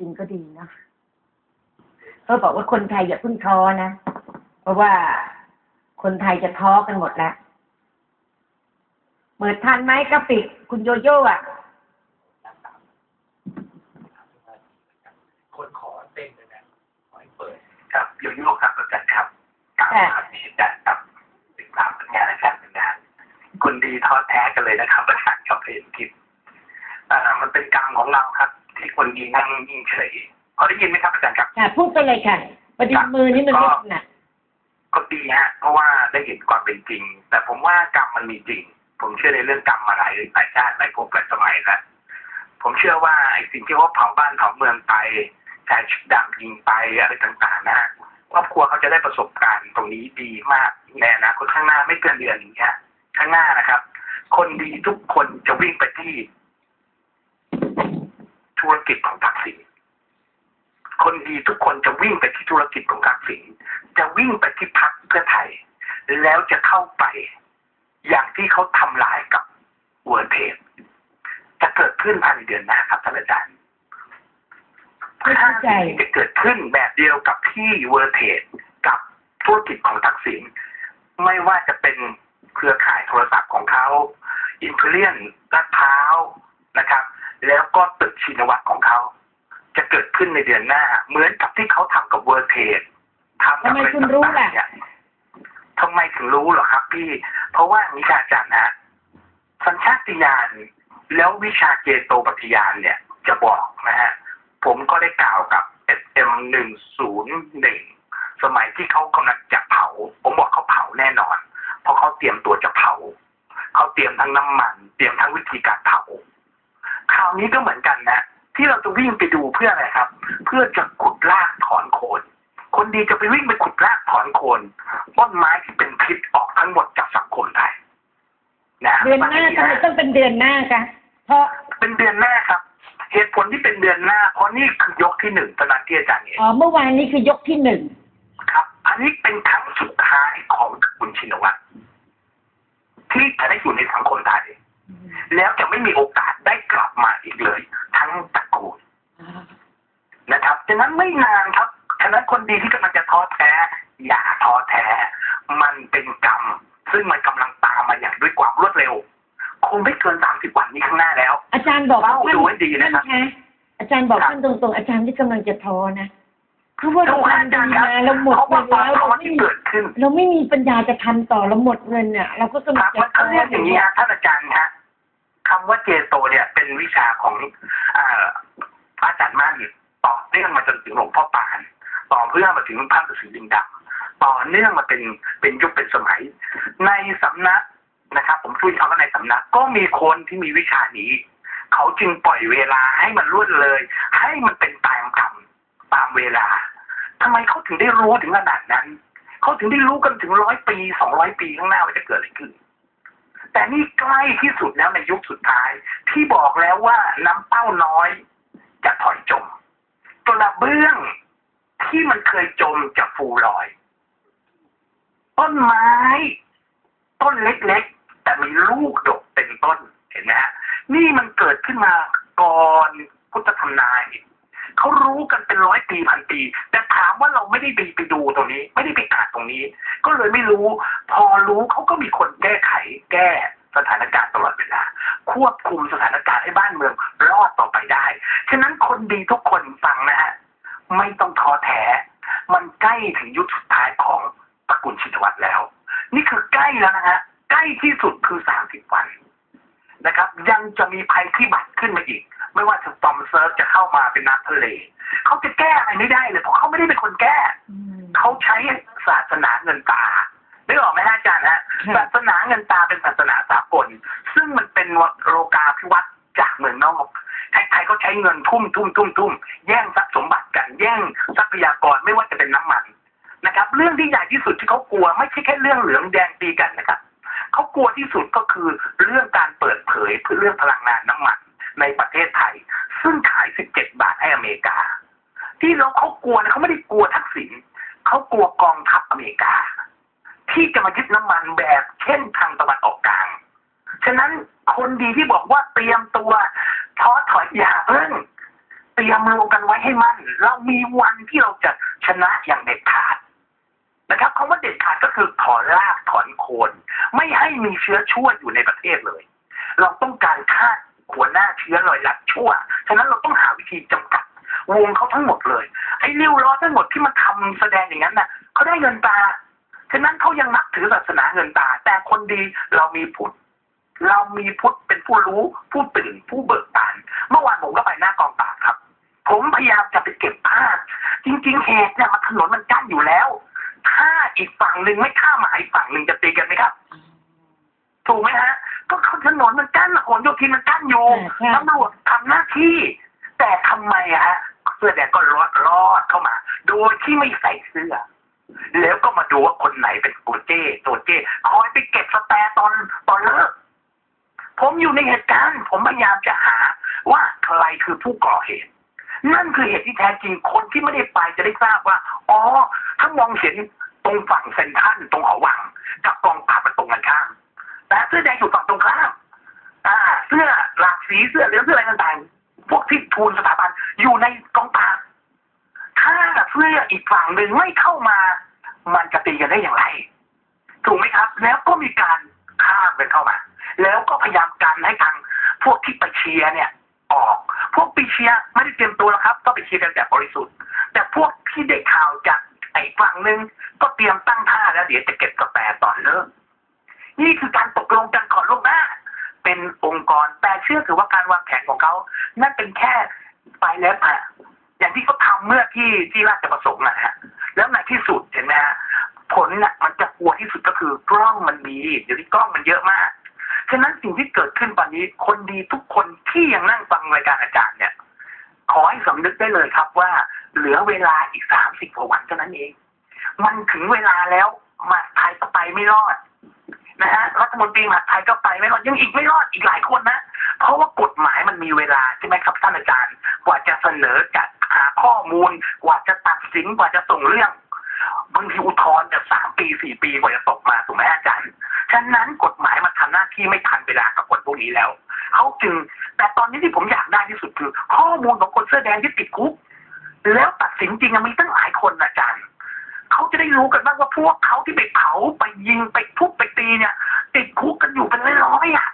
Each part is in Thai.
ริงก็ดีนะเขาบอกว่าคนไทยอย่าเพิ่งท้อนะ เพราะว่าคนไทยจะท้อกันหมดแล้วเปิดทันไหมกราฟิกคุณโยโย่อะคนขอเต้นเลยนะขอให้เปิดครับโยโย่ครับอาจารย์ครับกราบสวัสดีอาจารย์ครับติดตามผลงานอาจารย์มานานคนดีท้อแท้กันเลยนะครับอาจารย์ครับเห็นคลิปอ่ามันเป็นกรรมของเราครับ ที่คนดีนั่งนิ่งเฉยพอได้ยินไหมครับอาจารย์ครับค่ะพูดไปเลยค่ะประดิษฐ์มือนี่มันไม่ถนัดก็ดีฮะเพราะว่าได้เห็นความเป็นจริง แต่ผมว่ากรรมมันมีจริง ผมเชื่อในเรื่องกรรมมาหลายหลายชาติหลายภพหลายสมัยแล้วผมเชื่อว่าไอ้สิ่งที่ว่าเผาบ้านเผาเมืองไปใช้ชุดดำยิงไปอะไรต่างๆนะฮะครอบครัวเขาจะได้ประสบการณ์ตรงนี้ดีมากในอนาคตข้างหน้าไม่เกินเดือนนี้ฮะข้างหน้านะครับ คนดีทุกคนจะวิ่งไปที่ ธุรกิจของทักษิณคนดีทุกคนจะวิ่งไปที่ธุรกิจของทักษิณจะวิ่งไปที่พักเพื่อไทย แล้วจะเข้าไป อย่างที่เขาทำลายกับเวอร์เทสจะเกิดขึ้นภายในเดือนหน้าครับท่านอาจารย์ไม่เข้าใจจะเกิดขึ้นแบบเดียวกับที่เวอร์เทสกับธุรกิจของทักษิณไม่ว่าจะเป็นเครือข่ายโทรศัพท์ของเขาอินเทเลียนลาดพร้าวนะครับ แล้วก็ตึกชินวัตรของเขา จะเกิดขึ้นในเดือนหน้า เหมือนกับที่เขาทำกับเวอร์เทสทำกับทำไมคุณรู้ล่ะเนี่ยทำไมถึงรู้เหรอครับ พี่ เพราะว่ามีการจัดนะสัญชาติญาณแล้ววิชาเจโตปฏิญาณเนี่ย จะบอกนะฮะผมก็ได้กล่าวกับ SM หนึ่งศูนย์หนึ่งสมัยที่เขากำลังจะเผา ผมบอกเขาเผาแน่นอน เพราะเขาเตรียมตัวจะเผา เขาเตรียมทั้งน้ำมัน เตรียมทั้งวิธีการเผา คราวนี้ก็เหมือนกันนะ ที่เราจะวิ่งไปดูเพื่ออะไรครับ เพื่อจะขุดรากถอนโคนคนดีจะไปวิ่งไปขุดรากถอนโคนต้นไม้ที่เป็นพิษออกทั้งหมดจากสังคมไทยนะเดือนหน้าทำไมต้องเป็นเดือนหน้าคะเพราะเป็นเดือนหน้าครับ เหตุผลที่เป็นเดือนหน้า เพราะนี่คือยกที่หนึ่งตอนนั้นที่อาจารย์เห็นอ๋อเมื่อวานนี้คือยกที่หนึ่งครับ อันนี้เป็นครั้งสุดท้ายของคุณชินวัตรที่จะได้อยู่ในสังคมไทย แล้วจะไม่มีโอกาสได้กลับมาอีกเลย ทั้งตระกูลนะครับฉะนั้นไม่นานครับฉะนั้นคนดีที่กำลังจะท้อแท้ อย่าท้อแท้ มันเป็นกรรม ซึ่งมันกำลังตามมาอย่างด้วยความรวดเร็ว คงไม่เกินสามสิบวันนี้ข้างหน้าแล้ว อาจารย์บอกเล่าท่านดูให้ดีนะครับท่านคะอาจารย์บอกครับท่านตรงๆ อาจารย์ที่กำลังจะท้อนะเพราะว่าทุเรากท่านทำอาดีจารย์ครับมาเราหมดเพราะเงิว่านแล้วภาเราวะไม่ที่มีเกิดขึ้นเราไม่มีปัญญาจะทำต่อเราหมดเงินเนี่ยเราก็กำคลังรับจะมันก็เรียกอย่างนี้ฮะท่านอาจารย์ฮะ คำว่าเจโตเนี่ยเป็นวิชาของอาพระอาจารย์มั่นต่อเนื่องมาจนถึงหลวงพ่อปาน ต่อเพื่อมาถึงพระฤาษีลิงดำต่อเนื่องมาเป็นเป็นยุคเป็นสมัย ในสำนักนะครับ ผมช่วยคำว่าในสำนักก็มีคนที่มีวิชานี้ เขาจึงปล่อยเวลาให้มันรวดเลย ให้มันเป็นตามกรรมตามเวลาทำไมเขาถึงได้รู้ถึงขนาดนั้น เขาถึงได้รู้กันถึงร้อยปีสองร้อยปีข้างหน้าว่าจะเกิดอะไรขึ้น แต่นี่ใกล้ที่สุดแล้วในยุคสุดท้าย ที่บอกแล้วว่าน้ำเต้าน้อยจะถอยจมกระเบื้องที่มันเคยจมจะฟูลอย ต้นไม้ ต้นเล็กๆ แต่มีลูกดกเป็นต้นเห็นไหมฮะนี่มันเกิดขึ้นมาก่อนพุทธธรรมนาย เขารู้กันเป็นร้อยปีพันปี แต่ถามว่าเราไม่ได้ไปไปดูตรงนี้ ไม่ได้ไปอ่านตรงนี้ ก็เลยไม่รู้ พอรู้เขาก็มีคนแก้ไขแก้สถานการณ์ตลอดเวลาควบคุมสถานการณ์ให้บ้านเมืองรอดต่อไปได้ ฉะนั้นคนดีทุกคนฟังนะฮะไม่ต้องท้อแท้ มันใกล้ถึงยุคสุดท้ายของตระกูลชินวัตรแล้ว นี่คือใกล้แล้วนะฮะใกล้ที่สุดคือสามสิบวันนะครับ ยังจะมีภัยพิบัติขึ้นมาอีก ไม่ว่าจะฟอมเซิร์ฟจะเข้ามาเป็นน้ำทะเลเขาจะแก้อะไรไม่ได้เลยเพราะเขาไม่ได้เป็นคนแก้อืมเขาใช้ศาสนาเงินตาได้ออกไหมฮะอาจารย์ฮะค่ะศาสนาเงินตาเป็นศาสนาสากล ซึ่งมันเป็นโลกาภิวัตน์จากเมืองนอกใครๆก็ใช้เงินทุ่มทุ่มทุ่มทุ่มแย่งทรัพย์สมบัติกันแย่งทรัพยากรไม่ว่าจะเป็นน้ำมันนะครับ เรื่องที่ใหญ่ที่สุดที่เขากลัว ไม่ใช่แค่เรื่องเหลืองแดงตีกันนะครับเขากลัวที่สุดก็คือเรื่องการเปิดเผยเพื่อเรื่องพลังงานน้ำมัน ในประเทศไทย ซึ่งขาย 17 บาทให้อเมริกา ที่เราเขากลัวนะเขาไม่ได้กลัวทักษิณเขากลัวกองทัพอเมริกา ที่จะมายึดน้ำมันแบบเช่นทางตะวันออกกลาง ฉะนั้นคนดีที่บอกว่าเตรียมตัวท้อถอยอย่าเพิ่งเตรียมลงกันไว้ให้มั่นเรามีวันที่เราจะชนะอย่างเด็ดขาดนะครับคำว่าเด็ดขาดก็คือถอนรากถอนโคน ไม่ให้มีเชื้อชั่วอยู่ในประเทศเลย เราต้องการฆ่า หัวหน้าเชื้อลอยลัดชั่ว ฉะนั้นเราต้องหาวิธีจำกัดวงเขาทั้งหมดเลย ไอ้ริ้วล้อทั้งหมดที่มันทำแสดงอย่างนั้นน่ะเขาได้เงินตา ฉะนั้นเขายังนับถือศาสนาเงินตา แต่คนดีเรามีพุทธเรามีพุทธเป็นผู้รู้ ผู้ตื่นผู้เบิกบาน เมื่อวานผมก็ไปหน้ากองปราบครับ ผมพยายามจะไปเก็บภาพจริงๆเหตุเนี่ยมันถนนมันกั้นอยู่แล้ว ถ้าอีกฝั่งหนึ่งไม่ฆ่าหมาอีกฝั่งหนึ่งจะตีกันไหมครับ ถูกไหมฮะ ถนนมันกั้นหนโยธินมันกั้นอยู่ใช่ตำรวจทำหน้าที่ แต่ทำไมอะฮะเสื้อแดงก็รอดรอดเข้ามา โดยที่ไม่ใส่เสื้อ แล้วก็มาดูว่าคนไหนเป็นตัวเจ้ตัวเจ้คอยไปเก็บสแตร์ตอนตอนเลิกผมอยู่ในเหตุการณ์ ผมพยายามจะหาว่าใครคือผู้ก่อเหตุ นั่นคือเหตุที่แท้จริงคนที่ไม่ได้ไปจะได้ทราบว่า อ๋อ ถ้ามองเห็นตรงฝั่งเซนทรันตรงหอวัง กับกองปราบมันตรงกันข้าม แต่เสื้อแดงอยู่ฝั่งตรงข้ามอ่า เสื้อหลากสีเสื้อเหลืองเสื้ออะไรต่างๆพวกที่ทูลสถาบันอยู่ในกองปราบถ้าเสื้ออีกฝั่งหนึ่งไม่เข้ามา มันจะตีกันได้อย่างไร ถูกไหมครับ แล้วก็มีการข้ามกันเข้ามา แล้วก็พยายามกันให้ทางพวกที่ไปเชียร์เนี่ยออก พวกไปเชียร์ไม่ได้เตรียมตัวแล้วครับ ก็ไปเชียร์กันแบบบริสุทธิ์ แต่พวกที่ได้ข่าวจากไอ้ฝั่งหนึ่งก็เตรียมตั้งท่าแล้วเดี๋ยวจะเก็บกาแฟตอนเลิก นี่คือการตกลงกันก่อนล่วงหน้า เป็นองค์กรแต่เชื่อถือว่าการวางแผนของเขานั่นเป็นแค่ปลายเล็บอะอย่างที่เขาทำเมื่อที่ที่ราชประสงค์นะฮะแล้วในที่สุดเห็นไหมฮะผลน่ะมันจะกลัวที่สุดก็คือกล้องมันมีเดี๋ยวนี้กล้องมันเยอะมากฉะนั้นสิ่งที่เกิดขึ้นตอนนี้คนดีทุกคนที่ยังนั่งฟังรายการอาจารย์เนี่ยขอให้สำนึกได้เลยครับว่า เหลือเวลาอีกสามสิบกว่าวันเท่านั้นเอง มันถึงเวลาแล้วมาดไทยก็ไปไม่รอด นะฮะรัฐมนตรีมหาดไทยก็ไปไม่รอดยังอีกไม่รอดอีกหลายคนนะ เพราะว่ากฎหมายมันมีเวลาใช่ไหมครับท่านอาจารย์ กว่าจะเสนอจัดหาข้อมูล กว่าจะตัดสินกว่าจะส่งเรื่องบางทีอุทธรณ์จะสามปีสี่ปีกว่าจะตกมาถูกไหมอาจารย์ ฉะนั้นกฎหมายมันทำหน้าที่ไม่ทันเวลากับคนพวกนี้แล้วเขาจึงแต่ตอนนี้ที่ผมอยากได้ที่สุดคือ ข้อมูลของคนเสื้อแดงที่ติดคุกแล้วตัดสินจริงมีตั้งหลายคนอาจารย์ เขาจะได้รู้กันบ้างว่าพวกเขาที่ไปเผาไปยิงไปทุบไปตีเนี่ย ติดคุกกันอยู่เป็นร้อยๆอะ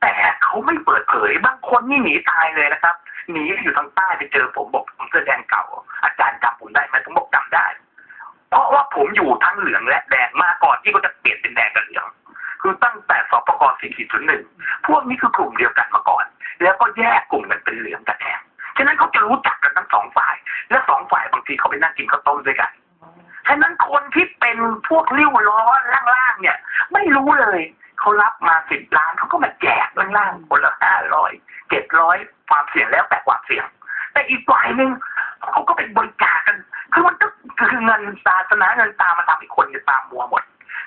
แต่เขาไม่เปิดเผยบางคนนี่หนีตายเลยนะครับหนีไปอยู่ทางใต้ไปเจอผมบอกผมเสื้อแดงเก่า อาจารย์จำผมได้ไหมผมบอกจำได้ เพราะว่าผมอยู่ทั้งเหลืองและแดงมาก่อนที่เขาจะเปลี่ยนเป็นแดงกับเหลืองคือตั้งแต่สปก4401พวกนี้คือกลุ่มเดียวกันมาก่อน แล้วก็แยกกลุ่มกันเป็นเหลืองกับแดงฉะนั้นเขาจะรู้จักกันทั้งสองฝ่าย และสองฝ่ายบางทีเขาไปนั่งกินข้าวต้มด้วยกัน ฉะนั้นคนที่เป็นพวกริ้วล้อล่างๆเนี่ย ไม่รู้เลยเขารับมาสิบล้านเขาก็มาแจกล่างๆคนละห้าร้อยเจ็ดร้อยความเสี่ยงแล้วแต่ความเสี่ยง แต่อีกฝ่ายหนึ่งเขาก็เป็นบริจาคกัน คือมันก็คือเงินศาสนาเงินตามมาทำให้คนจะตามมัวหมด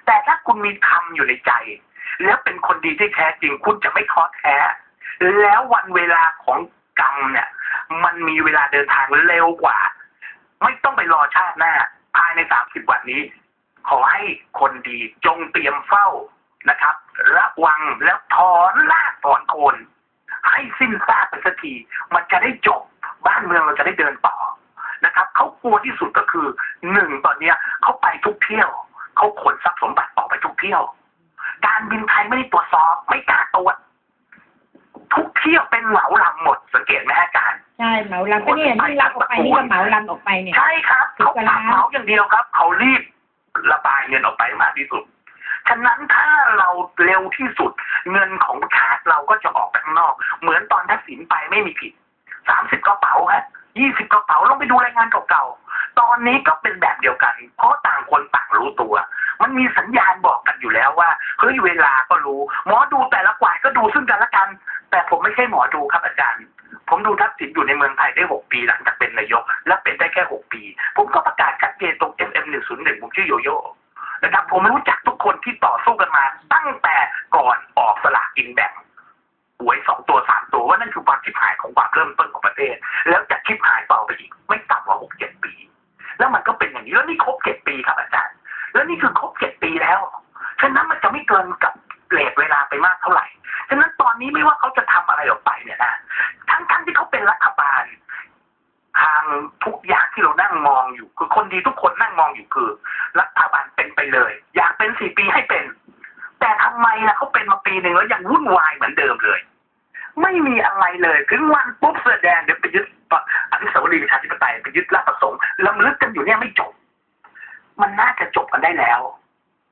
แต่ถ้าคุณมีธรรมอยู่ในใจ แล้วเป็นคนดีที่แท้จริงคุณจะไม่ท้อแท้ แล้ววันเวลาของกรรมเนี่ย มันมีเวลาเดินทางเร็วกว่า ไม่ต้องไปรอชาติหน้า ภายในสามสิบวันนี้ ขอให้คนดีจงเตรียมเฝ้านะครับ ระวังแล้วถอนรากถอนโคน ให้สิ้นซากไปสักที มันจะได้จบบ้านเมืองเราจะได้เดินต่อนะครับเขากลัวที่สุดก็คือหนึ่งตอนเนี้ยเขาไปทุกเที่ยวเขาขนทรัพย์สมบัติออกไปทุกเที่ยว การบินไทยไม่ได้ตรวจสอบไม่กล้าตรวจ ทุกเที่ยวเป็นเหมาลำหมดสังเกตไหมฮะอาจารย์ใช่เหมาลำก็เนี่ยที่รับออกไปนี่ก็เหมาลำออกไปเนี่ยใช่ครับสิบเขากว่าตัล้าดนเหมาอย่างเดียวครับ เขารีบระบายเงินออกไปมากที่สุดฉะนั้นถ้าเราเร็วที่สุดเงินของชาติเราก็จะออกไปข้างนอก เหมือนตอนทักษิณไปไม่มีผิดสามสิบกระเป๋าฮะยี่สิบกระเป๋าลองไปดูรายงานเก่าๆ ตอนนี้ก็เป็นแบบเดียวกัน เพราะต่างคนต่างรู้ตัว มันมีสัญญาณบอกกันอยู่แล้วว่าเฮ้ยเวลาก็รู้ หมอดูแต่ละฝ่ายก็ดูซึ่งกันและกัน แต่ผมไม่ใช่หมอดูครับอาจารย์ ผมดูทักษิณอยู่ในเมืองไทยได้หกปีหลังจากเป็นนายก และเป็นได้แค่หกปี ผมก็ประกาศชัดเจนตรง FM 101ผมชื่อโยโย่นะครับผมรู้จักทุกคนที่ต่อสู้กันมา ตั้งแต่ก่อนออกสลากกินแบ่งหวยสองตัวสามตัวว่านั่นคือความชิบหายของความเริ่มต้นของประเทศ แล้วจะชิบหายต่อไปอีก ไม่ต่ำกว่าหกเจ็ดปี แล้วมันก็เป็นอย่างนี้แล้วนี่ครบเจ็ดปีครับอาจารย์ แล้วนี่คือครบเจ็ดปีแล้วฉะนั้นมันจะไม่เกินกับ เลทเวลาไปมากเท่าไหร่ฉะนั้นตอนนี้ไม่ว่าเขาจะทำอะไรออกไปเนี่ยนะทั้งทั้งที่เขาเป็นรัฐบาล ทางทุกอย่างที่เรานั่งมองอยู่ คือคนดีทุกคนนั่งมองอยู่คือ รัฐบาลเป็นไปเลย อยากเป็นสี่ปีให้เป็น แต่ทำไมล่ะเขาเป็นมาปีหนึ่งแล้วยังวุ่นวายเหมือนเดิมเลย ไม่มีอะไรเลยถึงวันปุ๊บเสื้อแดงเดี๋ยวไปยึดอนุสาวรีย์ประชาธิปไตยไปยึดราชประสงค์ลำลึกกันอยู่เนี่ยไม่จบ มันน่าจะจบกันได้แล้ว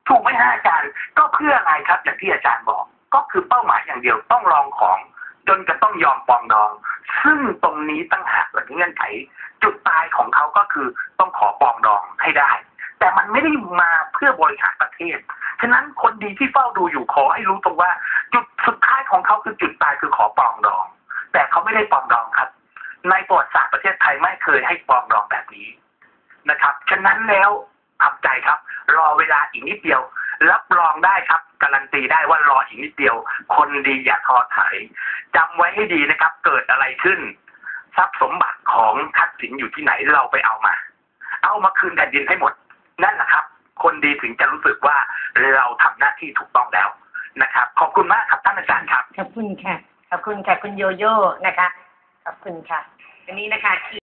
ถูกไหมฮะอาจารย์ ก็เพื่ออะไรครับ อย่างที่อาจารย์บอก ก็คือเป้าหมายอย่างเดียวต้องลองของจนจะต้องยอมปองดอง ซึ่งตรงนี้ตั้งหากเป็นเงื่อนไข จุดตายของเขาก็คือต้องขอปองดองให้ได้ แต่มันไม่ได้มาเพื่อบริหารประเทศ ฉะนั้นคนดีที่เฝ้าดูอยู่ขอให้รู้ตรงว่า จุดสุดท้ายของเขาคือจุดตายคือขอปองดอง แต่เขาไม่ได้ปองดองครับ ในประวัติศาสตร์ประเทศไทยไม่เคยให้ปองดองแบบนี้นะครับ ฉะนั้นแล้วทำใจครับ รอเวลาอีกนิดเดียว รับรองได้ครับ การันตีได้ว่ารออีกนิดเดียว คนดีอย่าท้อถอยจำไว้ให้ดีนะครับ เกิดอะไรขึ้น ทรัพย์สมบัติของทักษิณอยู่ที่ไหนเราไปเอามา เอามาคืนแผ่นดินให้หมด นั่นแหละครับ คนดีถึงจะรู้สึกว่าเราทำหน้าที่ถูกต้องแล้วนะครับ ขอบคุณมากครับท่านอาจารย์ครับ ขอบคุณค่ะ ขอบคุณค่ะคุณโยโย่นะคะ ขอบคุณค่ะอันนี้นะคะ